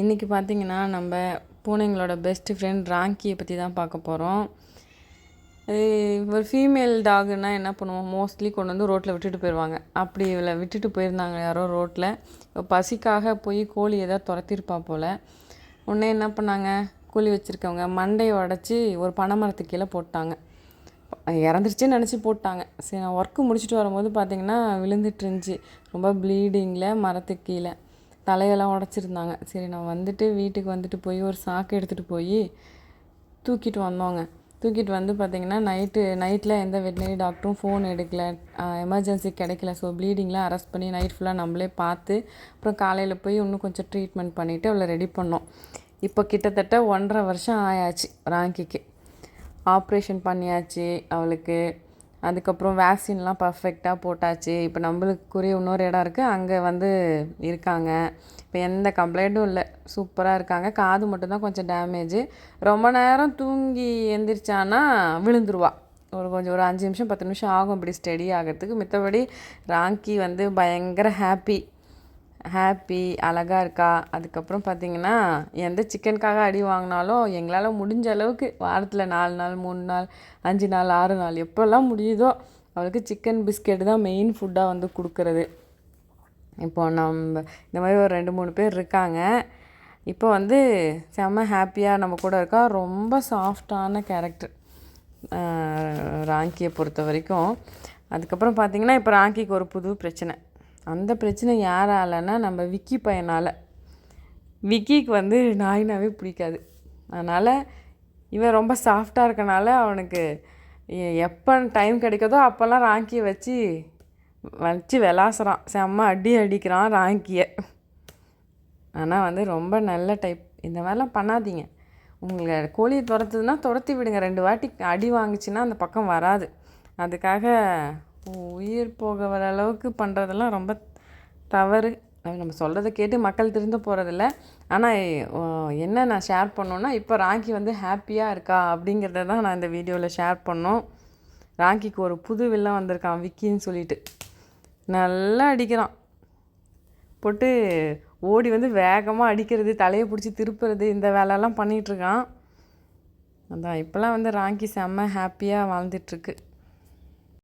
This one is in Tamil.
இன்றைக்கி பார்த்தீங்கன்னா நம்ம பூனைங்களோட பெஸ்ட் ஃப்ரெண்ட் ராங்கியை பற்றி தான் பார்க்க போகிறோம் ஒரு ஃபீமேல் டாகுன்னா என்ன பண்ணுவோம்? மோஸ்ட்லி கொண்டு வந்து ரோட்டில் விட்டுட்டு போயிடுவாங்க அப்படி இவளை விட்டுட்டு போயிருந்தாங்க யாரோ ரோட்டில் பசிக்காக போய் கோழி ஏதாவது துரத்திருப்பா போல். உடனே என்ன பண்ணாங்க? கூலி வச்சுருக்கவங்க மண்டையை உடச்சி ஒரு பனைமரத்துக்கு கீழே போட்டாங்க. இறந்துருச்சுன்னு நினச்சி போட்டாங்க. சரி நான் ஒர்க்கு முடிச்சுட்டு வரும்போது பார்த்திங்கன்னா விழுந்துட்டு இருந்துச்சு. ரொம்ப ப்ளீடிங்கில் மரத்துக்கு கீழே. தலையெல்லாம் உடச்சிருந்தாங்க. சரி நான் வந்துட்டு வீட்டுக்கு வந்துட்டு போய் ஒரு சாக்கு எடுத்துகிட்டு போய் தூக்கிட்டு வந்தோங்க. தூக்கிட்டு வந்து பார்த்திங்கன்னா நைட்டு நைட்டில் எந்த வெட்டினரி டாக்டரும் ஃபோன் எடுக்கல. எமர்ஜென்சி கிடைக்கல. ஸோ ப்ளீடிங்லாம் அரெஸ்ட் பண்ணி நைட் ஃபுல்லாக நம்மளே பார்த்து அப்புறம் காலையில் போய் இன்னும் கொஞ்சம் ட்ரீட்மெண்ட் பண்ணிவிட்டு அவளை ரெடி பண்ணோம். இப்போ கிட்டத்தட்ட ஒன்றரை வருஷம் ஆயாச்சு ராங்கிக்கு. ஆப்ரேஷன் பண்ணியாச்சு அவளுக்கு. அதுக்கப்புறம் வேக்சின்லாம் பர்ஃபெக்டாக போட்டாச்சு. இப்போ நம்மளுக்குரிய இன்னொரு இடம் இருக்குது அங்கே வந்து இருக்காங்க. இப்போ எந்த கம்ப்ளைண்ட்டும் இல்லை. சூப்பராக இருக்காங்க. காது மட்டும்தான் கொஞ்சம் டேமேஜு ரொம்ப நேரம் தூங்கி எந்திரிச்சானா விழுந்துருவா. ஒரு கொஞ்சம் ஒரு அஞ்சு நிமிஷம் பத்து நிமிஷம் ஆகும். இப்படி ஸ்டெடி ஆகிறதுக்கு. மித்தபடி ராங்கி வந்து பயங்கர ஹாப்பி ஹாப்பி அழகாக இருக்கா? அதுக்கப்புறம் பார்த்திங்கன்னா எந்த சிக்கனுக்காக அடி வாங்கினாலும் எங்களால் முடிஞ்ச அளவுக்கு வாரத்தில் நாலு நாள் மூணு நாள் அஞ்சு நாள் ஆறு நாள் எப்போல்லாம் முடியுதோ அவளுக்கு சிக்கன் பிஸ்கெட் தான் மெயின் ஃபுட்டாக வந்து கொடுக்குறது. இப்போ நம்ம இந்த மாதிரி ஒரு ரெண்டு மூணு பேர் இருக்காங்க. இப்போ வந்து செம்ம ஹாப்பியாக நம்ம கூட இருக்கா? ரொம்ப சாஃப்டான கேரக்டர் ராங்கியை பொறுத்த வரைக்கும். அதுக்கப்புறம் பார்த்திங்கன்னா இப்போ ராங்கிக்கு ஒரு புது பிரச்சனை. அந்த பிரச்சனை யாராலன்னா நம்ம விக்கி பையனால். விக்கிக்கு வந்து நாயினாவே பிடிக்காது. அதனால் இவன் ரொம்ப சாஃப்டாக இருக்கனால அவனுக்கு எப்போ டைம் கிடைக்குதோ அப்போல்லாம் ராங்கியை வச்சு வச்சு விளாசுறான். செம்ம அடி அடிக்கிறான் ராங்கியை. ஆனால் வந்து ரொம்ப நல்ல டைப் இந்த மாதிரிலாம் பண்ணாதீங்க. உங்களை கோழியை துரத்துதுன்னா துரத்தி விடுங்க. ரெண்டு வாட்டி அடி வாங்கிச்சின்னா அந்த பக்கம் வராது. அதுக்காக உயிர் போக வர அளவுக்கு பண்ணுறதெல்லாம் ரொம்ப தவறு. நம்ம சொல்கிறத கேட்டு மக்கள் திருந்த போகிறதில்ல ஆனால் என்ன நான் ஷேர் பண்ணோன்னா இப்போ ராங்கி வந்து ஹாப்பியாக இருக்கா அப்படிங்கிறத தான் நான் இந்த வீடியோவில் ஷேர் பண்ணோம். ராங்கிக்கு ஒரு புது வில்லம் வந்திருக்கான் விக்கின்னு சொல்லிட்டு. நல்லா அடிக்கிறான். போட்டு ஓடி வந்து வேகமாக அடிக்கிறது தலையை பிடிச்சி திருப்புறது இந்த வேலையெல்லாம் பண்ணிகிட்ருக்கான் அதான் இப்போல்லாம் வந்து ராங்கி செம்ம ஹாப்பியாக வாழ்ந்துட்டுருக்கு